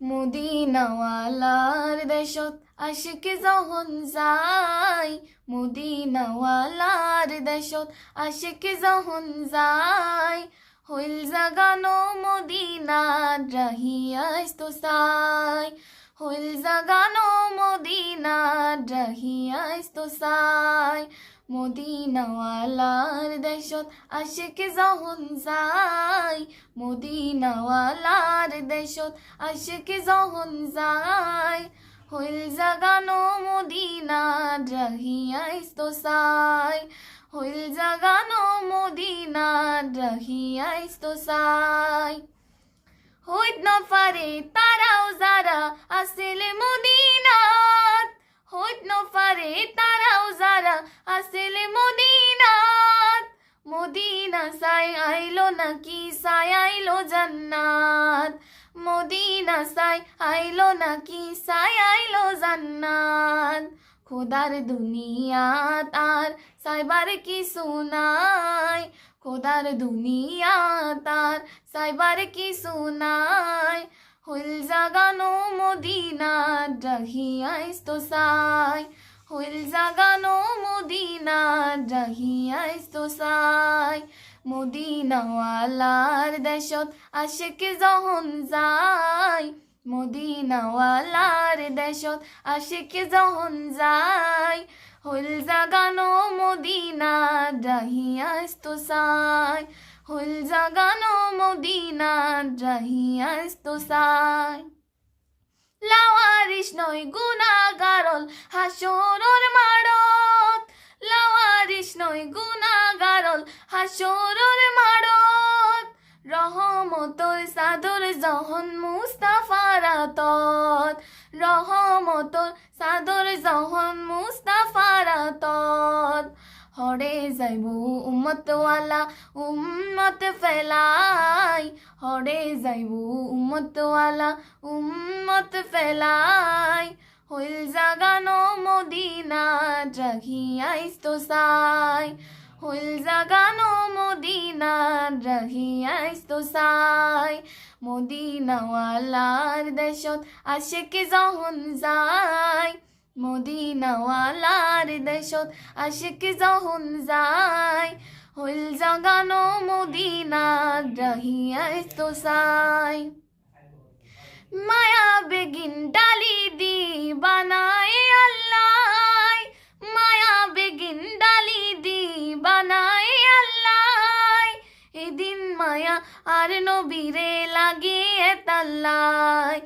মদিনাওয়ালার দেশত আশিক যখন যাই মদিনাওয়ালার দেশত আশিক যখন যাই হইল জাগানো মদিনার রাহিয়াস তো সাই। হইল জাগানো মদিনার রাহিয়াস তো সাই। মদিনাওয়ালার দেশত আশিক যখন যায়। মদিনাওয়ালার দেশত আশিক যখন যায়। হইল জাগানো মদিনার রাহিয়াস তো সাই। হইল জাগানো মদিনার রাহিয়াস তো সাই। হইত না পারে তারাও আইলো নাকি সাই আইলো জান্নাত? মদিনা সাই আইলো নাকি সাই আইলো জান্নাত? খোদার দুনিয়াত আর সাইবার কি সুনাই খোদার দুনিয়াত আর সাইবার কি সুনাই হইল জাগানো মদিনা রাহিয়াইস তো সাই। হইল জাগানো মদিনা রাহিয়াইস তো সাই। মদিনাওয়ালার দেশত আশেক যখন যায়। মদিনাওয়ালার দেশত আশেক যখন যায়। হইল জাগানো মদিনা রাহিয়াস সাই হইল জাগানো মদিনা রাহিয়াস সাই লাওয়ারিস নয় গুনাগারল হাসরর হাসরর মাড়ত রহমতর সাদর জহন মুস্তাফারাতত রহমতর সাদর জহন মুস্তাফারাতত হরে যাইব উম্মতওয়ালা, উম্মত ফেলাই। হরে যাইব উম্মতওয়ালা, উম্মত ফেলাই। হইল জাগানো মদিনা রাখিয়াইস তো সাই। হইল জাগানো মদিনা রাখিয়াইস তো সাই। মদিনাওয়ালার দেশত আশেক যখন যায়। মদিনাওয়ালার দেশত আশিক যখন যায়। হইল জাগানো মদিনা রাহিয়াই তো সাই। মায়া বেগিন মায়া আর নবীরে লাগিয়ে তাল্লাই।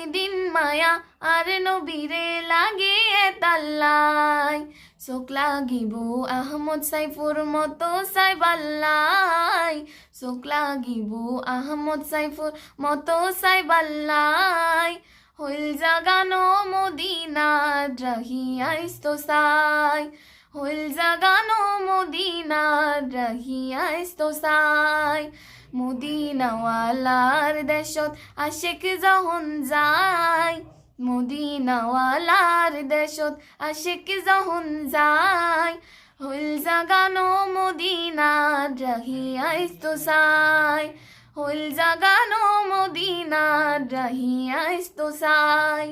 এদিন মায়া আর নবীরে লাগিয়ে তাল্লাই। চোখ লাগিব আহমদ সাইফুর মতো সাইবাল্লাই। চোখ লাগিব আহমদ সাইফুর মতো সাইবাল্লাই। হইল জাগানো মদিনা রাহিয়াইস তো সাই। হইল জাগানো মদিনা রাহিয়াইস তো সাই। মদিনাওয়ালার দেশত আশেক যখন যায়, মদিনাওয়ালার দেশত আশেক যখন যায় হইল জাগানো মদিনা রাহিয়াইস তো সাই হইল জাগানো মদিনা রাহিয়াইস তো সাই।